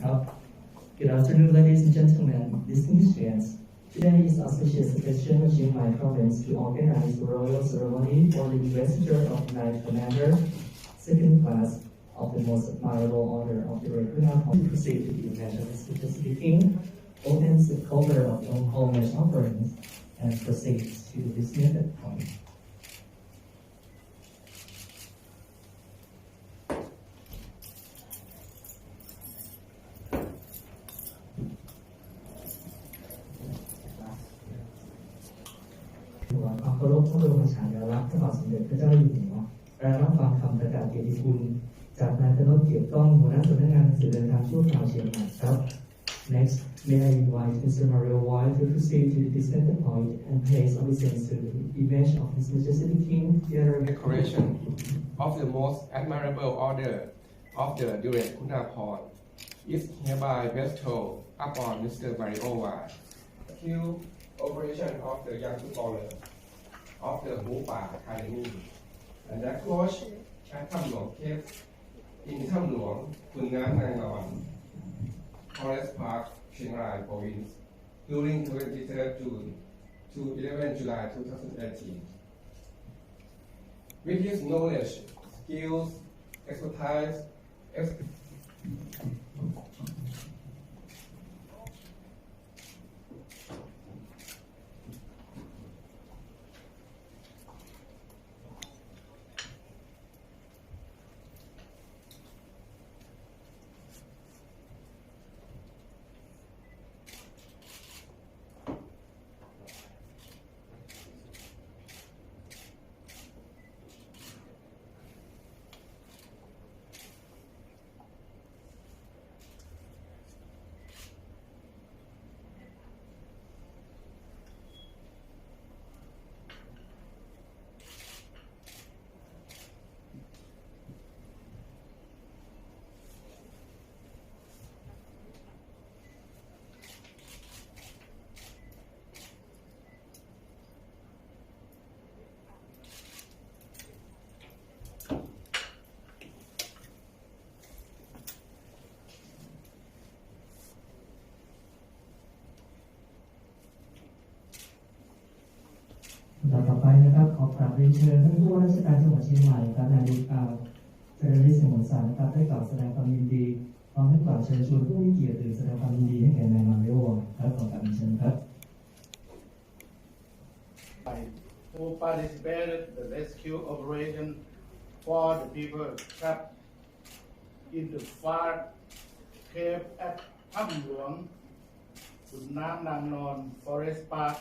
Good afternoon, ladies and gentlemen, distinguished guests. Today is auspicious occasion in my province to organize the royal ceremony for the investiture of Knight Commander, second class of the most admirable order of the Rakuna. We proceed to the evangelistic speaking, opens the cover of the whole offerings and proceeds to this method point. ถวาความเคารพพระบรมฉายาลักษณ์พระบาทสมเด็จพระเจ้าอยู่หัวและรับฟังคำประกาศเกียรติคุณ จากนายธนพเกียรติก้องหัวหน้าสำนักงานหนังสือเดินทางชั่วคราวเชียงใหม่ครับ Next, may I invite Mr. Mario White to proceed to the designated point and place obeisance to the image of His Majesty the King, Theatre decoration of the most admirable order of the Duret Kunaporn is hereby bestowed upon Mr. Mario White. Skill operation of the young footballer of the Mupa Academy and that coach at Tham Luang Cave in Tham Luang, Nang Non, Forest Park, Chiang Rai Province during 23rd June to 11 July 2018. With his knowledge, skills, expertise, ex- ไปนะครับขอกราบเรียนเชิญท่านผู้ว่าราชการจังหวัดเชียงใหม่ครับนายลิอาเจริญฤทธิ์สมุทรสารครับได้กล่าวแสดงความยินดีพร้อมทั้งกล่าวเชิญชวนผู้มีเกียรติหรือแสดงความยินดีให้แก่นายมาริโอครับขอกราบเรียนเชิญครับ who participated the rescue operation for the people trapped in the far cave at Tham Luang, Nam Nang Non Forest Park,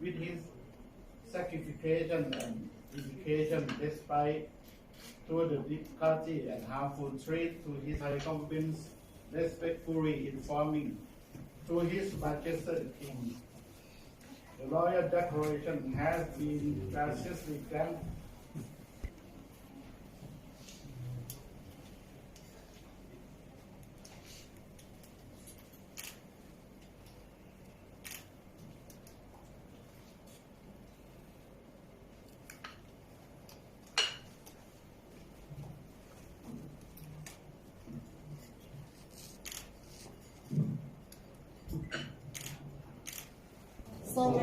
with his sacrification and dedication despite to the difficulty and harmful treat to his high competence, respectfully informing to his majesty king. The royal declaration has been graciously granted And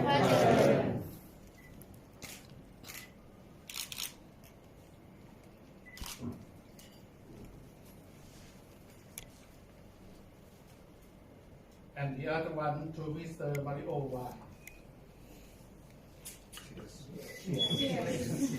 the other one to Mr. Mario Y. Yes. Yes. Yes.